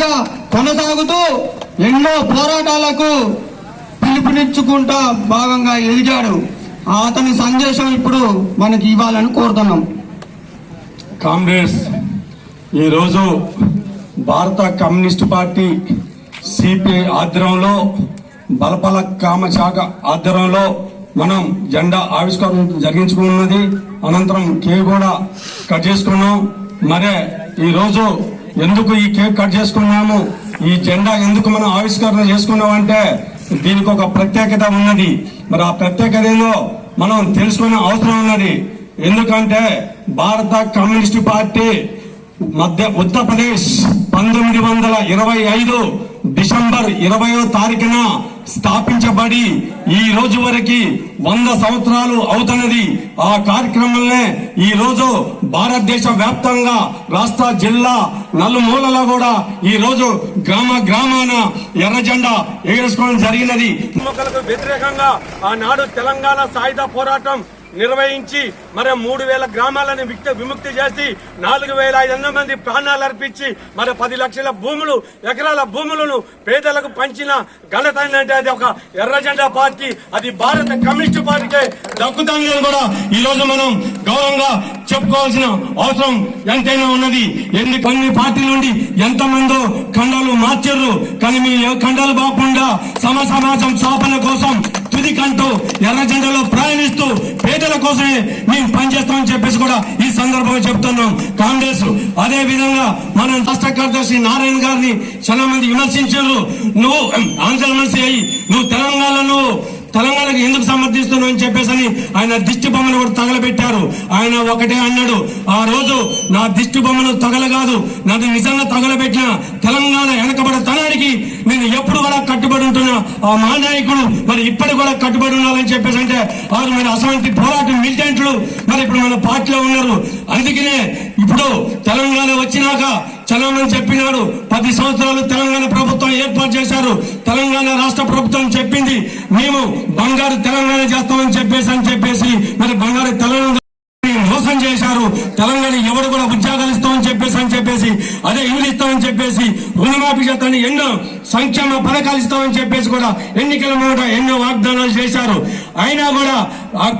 స్ఫూర్తిగా కొనసాగుతూ ఎన్నో పోరాటాలకు పిలుపునిచ్చుకుంటా భాగంగా ఎదిగాడు. అతని సందేశం ఇప్పుడు మనకి ఇవ్వాలని కోరుతున్నాం. కాంగ్రెస్ ఈరోజు భారత కమ్యూనిస్ట్ పార్టీ సిపిఐ ఆధ్వర్యంలో బలపల కామశాఖ ఆధ్వర్యంలో మనం జెండా ఆవిష్కరణ జరిగించుకున్నది. అనంతరం కే కూడా కట్ చేసుకున్నాం. మరే ఈరోజు ఎందుకు ఈ కేక్ కట్ చేసుకున్నాము? ఈ జెండా ఎందుకు మనం ఆవిష్కరణ చేసుకున్నాం అంటే దీనికి ఒక ప్రత్యేకత ఉన్నది. మరి ఆ ప్రత్యేకత ఏందో మనం తెలుసుకునే అవసరం ఉన్నది. ఎందుకంటే భారత కమ్యూనిస్ట్ పార్టీ మధ్య ఉత్తరప్రదేశ్ పంతొమ్మిది వందల ఇరవై ఐదు డిసెంబర్ ఇరవయో తారీఖున స్థాపించబడి ఈ రోజు వరకు వంద సంవత్సరాలు అవుతున్నది. ఆ కార్యక్రమంలో ఈ రోజు భారతదేశ వ్యాప్తంగా రాష్ట్ర జిల్లా నలుమూలలో కూడా ఈ రోజు గ్రామ గ్రామాన ఎర్రజెండా ఎగరేసుకోవడం జరిగినది. మొక్కలకు వ్యతిరేకంగా ఆనాడు తెలంగాణ సాయుధ పోరాటం నిర్వహించి మరి మూడు వేల గ్రామాలను విక్త విముక్తి చేసి నాలుగు వేల ఐదు వందల మంది ప్రాణాలు అర్పించి మరి పది లక్షల భూములు ఎకరాల భూములను పేదలకు పంచిన ఘనత అంటే అది ఒక ఎర్రజెండా పార్టీ అది భారత కమ్యూనిస్టు పార్టీకే దక్కుతాన్ని కూడా ఈ రోజు మనం గౌరవంగా చెప్పుకోవాల్సిన అవసరం ఎంతైనా ఉన్నది. ఎన్ని కొన్ని పార్టీల నుండి ఎంత మందో ఖండాలు మార్చర్రు కానీ మీ ఖండాలు కాకుండా సమ సమాజం స్థాపన కోసం తుది కంటూ ఎర్ర జెండాలో ప్రయాణిస్తూ పేదల కోసమే మేము పనిచేస్తామని చెప్పేసి కూడా ఈ సందర్భంగా చెప్తున్నాం. కాంగ్రెస్ అదే విధంగా మన రాష్ట్ర కార్యదర్శి నారాయణ గారిని చాలా మంది విమర్శించారు. నువ్వు ఆంధ్ర మనిషి అయ్యి నువ్వు తెలంగాణ నువ్వు తెలంగాణకు ఎందుకు సమర్థిస్తున్నావు అని చెప్పేసి అని ఆయన దిష్టి బొమ్మను కూడా తగలబెట్టారు. ఆయన ఒకటే అన్నాడు ఆ రోజు నా దిష్టి బొమ్మను తగలగాదు నన్ను నిజంగా తగలబెట్టిన తెలంగాణ వెనకబడతనానికి నేను ఎప్పుడు కూడా కట్టుబడి ఉంటున్నా. ఆ మహానాయకుడు మరి ఇప్పటి కూడా కట్టుబడి ఉండాలని చెప్పేసి అంటే వారు మరి అసలు పోరాటం మిలిటెంట్లు మరి ఇప్పుడు మన పార్టీలో ఉన్నారు. అందుకనే ఇప్పుడు తెలంగాణ వచ్చినాక చలమని చెప్పినాడు. పది సంవత్సరాలు తెలంగాణ ప్రభుత్వం ఏర్పాటు చేశారు. తెలంగాణ రాష్ట్ర ప్రభుత్వం చెప్పింది మేము బంగారు తెలంగాణ చేస్తామని చెప్పేసి అని చెప్పేసి మరి బంగారు తెలంగాణ మోసం చేశారు. తెలంగాణ ఎవరు కూడా ఉద్యోగాలు ఇస్తామని చెప్పేసి అని చెప్పేసి అదే ఇల్లు ఇస్తామని చెప్పేసి రుణమాఫీ చేస్తామని ఎన్నో సంక్షేమ పథకాలు ఇస్తామని చెప్పేసి కూడా ఎన్నికల మూట ఎన్నో వాగ్దానాలు చేశారు. అయినా కూడా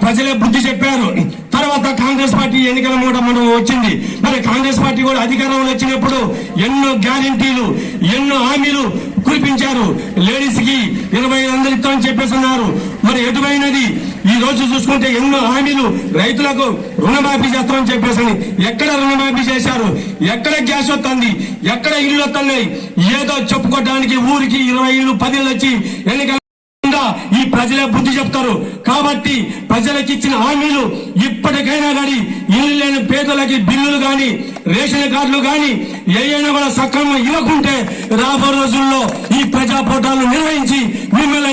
ప్రజలే బుద్ధి చెప్పారు. తర్వాత కాంగ్రెస్ పార్టీ ఎన్నికల రావడం వచ్చింది. మరి కాంగ్రెస్ పార్టీ కూడా అధికారంలో వచ్చినప్పుడు ఎన్నో గ్యారంటీలు ఎన్నో హామీలు కురిపించారు. లేడీస్కి ఇరవై వందలు ఇస్తామని చెప్పేసి మరి ఎటువైనది? ఈ రోజు చూసుకుంటే ఎన్నో హామీలు రైతులకు రుణమాఫీ చేస్తామని చెప్పేసి ఎక్కడ రుణమాఫీ చేశారు? ఎక్కడ గ్యాస్ వస్తుంది? ఎక్కడ ఇల్లు వస్తున్నాయి? ఏదో చెప్పుకోవడానికి ఊరికి ఇరవై ఇల్లు పది వచ్చి ఎన్నికల ప్రజలే బుద్ధి చెప్తారు. కాబట్టి ప్రజలకు ఇచ్చిన హామీలు ఇప్పటికైనా కానీ ఇల్లు లేని పేదలకి బిల్లులు గాని రేషన్ కార్డులు గాని ఏదైనా కూడా సక్రమంగా ఇవ్వకుంటే రాబో రోజుల్లో ఈ ప్రజా పోటాలు నిర్వహించి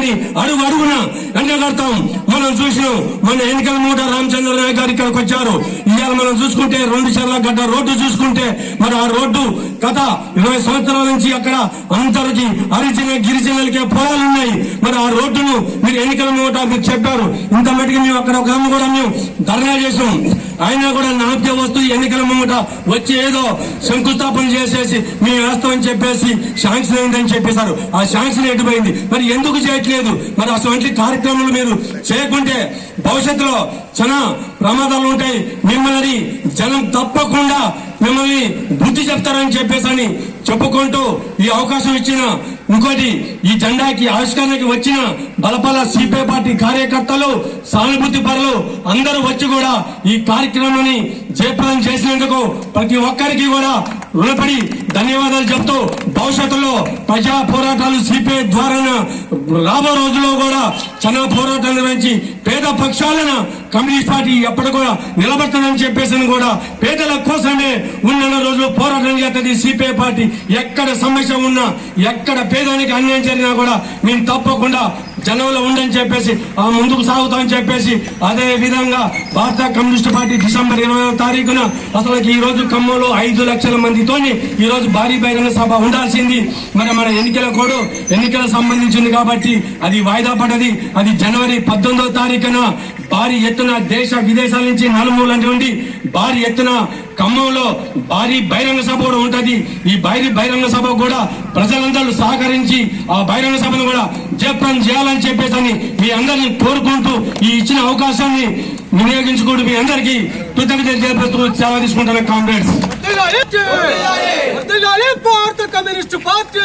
అని అడుగు అడుగున ఎండగడతాం మనం చూసినాం మన ఎన్నికల మూట రామచంద్ర నాయక్ గారు ఇక్కడికి వచ్చారు. ఇవాళ మనం చూసుకుంటే రెండు చెర్ల గడ్డ రోడ్డు చూసుకుంటే మరి ఆ రోడ్డు గత ఇరవై సంవత్సరాల నుంచి అక్కడ అందరికి హరిజన గిరిజనులకే పొలాలు ఉన్నాయి. మరి ఆ రోడ్డును మీరు ఎన్నికల మూట మీరు చెప్పారు. ఇంత మటుకు మేము అక్కడ ఒక కూడా మేము ధర్నా చేసాం అయినా కూడా నాట్య వస్తూ ఎన్నికల ముంగట వచ్చి ఏదో శంకుస్థాపన చేసేసి మీ వేస్తామని చెప్పేసి శాంక్షన్ అయిందని చెప్పేశారు. ఆ శాంక్షన్ ఎటుపోయింది? మరి ఎందుకు చేయట్లేదు? మరి అటువంటి కార్యక్రమాలు మీరు చేయకుంటే భవిష్యత్తులో చాలా ప్రమాదాలు ఉంటాయి. మిమ్మల్ని జనం తప్పకుండా మిమ్మల్ని బుద్ధి చెప్తారని చెప్పేసి అని చెప్పుకుంటూ ఈ అవకాశం ఇచ్చిన ఇంకోటి ఈ జెండాకి ఆవిష్కరణకి వచ్చిన బలపల సిపిఐ పార్టీ కార్యకర్తలు సానుభూతి పరులు అందరూ వచ్చి కూడా ఈ కార్యక్రమాన్ని జయప్రదం చేసినందుకు ప్రతి ఒక్కరికి కూడా రుణపడి ధన్యవాదాలు చెప్తూ భవిష్యత్తులో ప్రజా పోరాటాలు సిపిఐ ద్వారా రాబో రోజుల్లో కూడా చాలా పోరాటాలు నిర్వహించి పేద పక్షాలను కమ్యూనిస్ట్ పార్టీ ఎప్పటి కూడా నిలబడుతుందని చెప్పేసి కూడా పేదల కోసమే ఉన్న రోజులు పోరాటం చేస్తుంది సిపిఐ పార్టీ. ఎక్కడ సమస్య ఉన్నా ఎక్కడ పేదానికి అన్యాయం జరిగినా కూడా మేము తప్పకుండా జనంలో ఉండని చెప్పేసి ఆ ముందుకు సాగుతామని చెప్పేసి అదే విధంగా భారత కమ్యూనిస్ట్ పార్టీ డిసెంబర్ ఇరవై తారీఖున అసలు ఈ రోజు ఖమ్మంలో ఐదు లక్షల మందితోని ఈ రోజు భారీ బహిరంగ సభ ఉండాల్సింది. మరి మన ఎన్నికల కోడు ఎన్నికల సంబంధించింది కాబట్టి అది వాయిదా పడ్డది అది జనవరి పద్దెనిమిదో తారీఖున భారీ ఎత్తున దేశ విదేశాల నుంచి నలుమూల నుండి భారీ ఎత్తున ఖమ్మంలో భారీ బహిరంగ సభ కూడా ఉంటుంది. ఈ భారీ బహిరంగ సభ కూడా ప్రజలందరూ సహకరించి ఆ బహిరంగ సభను కూడా జయప్రం చేయాలని చెప్పేసి మీ అందరినీ కోరుకుంటూ ఈ ఇచ్చిన అవకాశాన్ని వినియోగించుకుంటూ మీ అందరికీ కృతజ్ఞతలు తెలియజేస్తూ సేవ తీసుకుంటాను కామ్రేడ్స్. Communist party.